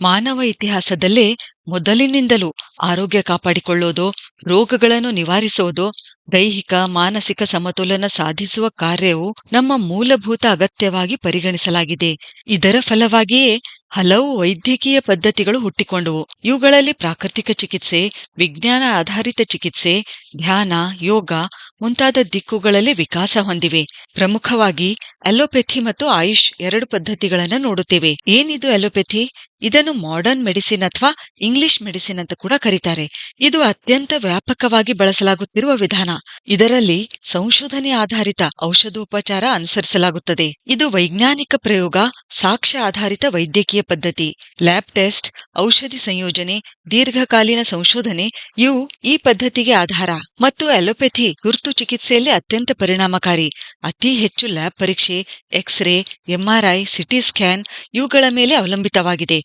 ಮಾನವ ಇತಿಹಾಸದಲ್ಲೇ ಮೊದಲಿನಿಂದಲೂ ಆರೋಗ್ಯ ಕಾಪಾಡಿಕೊಳ್ಳೋದು, ರೋಗಗಳನ್ನು ನಿವಾರಿಸೋದು, ದೈಹಿಕ, ಮಾನಸಿಕ ಸಮತೋಲನ ಸಾಧಿಸುವ ಕಾರ್ಯವು ನಮ್ಮ ಮೂಲಭೂತ ಅಗತ್ಯವಾಗಿ ಪರಿಗಣಿಸಲಾಗಿದೆ. ಇದರ ಫಲವಾಗಿಯೇ ಹಲವು ವೈದ್ಯಕೀಯ ಪದ್ಧತಿಗಳು ಹುಟ್ಟಿಕೊಂಡವು. ಇವುಗಳಲ್ಲಿ ಪ್ರಾಕೃತಿಕ ಚಿಕಿತ್ಸೆ, ವಿಜ್ಞಾನ ಆಧಾರಿತ ಚಿಕಿತ್ಸೆ, ಧ್ಯಾನ, ಯೋಗ ಮುಂತಾದ ದಿಕ್ಕುಗಳಲ್ಲಿ ವಿಕಾಸ ಹೊಂದಿವೆ. ಪ್ರಮುಖವಾಗಿ ಅಲೋಪೆಥಿ ಮತ್ತು ಆಯುಷ್ ಎರಡು ಪದ್ಧತಿಗಳನ್ನು ನೋಡುತ್ತೇವೆ. ಏನಿದು ಅಲೋಪೆಥಿ? ಇದನ್ನು ಮಾಡರ್ನ್ ಮೆಡಿಸಿನ್ ಅಥವಾ ಇಂಗ್ಲಿಷ್ ಮೆಡಿಸಿನ್ ಅಂತ ಕೂಡ ಕರೀತಾರೆ. ಇದು ಅತ್ಯಂತ ವ್ಯಾಪಕವಾಗಿ ಬಳಸಲಾಗುತ್ತಿರುವ ವಿಧಾನ. ಇದರಲ್ಲಿ ಸಂಶೋಧನೆ ಆಧಾರಿತ ಔಷಧೋಪಚಾರ ಅನುಸರಿಸಲಾಗುತ್ತದೆ. ಇದು ವೈಜ್ಞಾನಿಕ ಪ್ರಯೋಗ, ಸಾಕ್ಷ್ಯ ಆಧಾರಿತ ವೈದ್ಯಕೀಯ ಪದ್ಧತಿ, ಲ್ಯಾಬ್ ಟೆಸ್ಟ್, ಔಷಧಿ ಸಂಯೋಜನೆ, ದೀರ್ಘಕಾಲೀನ ಸಂಶೋಧನೆ, ಇವು ಈ ಪದ್ಧತಿಗೆ ಆಧಾರ ಮತ್ತು ಅಲೋಪೆಥಿ ಗುರುತು ಚಿಕಿತ್ಸೆಯಲ್ಲಿ ಅತ್ಯಂತ ಪರಿಣಾಮಕಾರಿ. ಅತಿ ಹೆಚ್ಚು ಲ್ಯಾಬ್ ಪರೀಕ್ಷೆ, ಎಕ್ಸ್ರೇ, ಎಂಆರ್ಐ, ಸಿಟಿ ಸ್ಕ್ಯಾನ್ ಇವುಗಳ ಮೇಲೆ ಅವಲಂಬಿತವಾಗಿದೆ.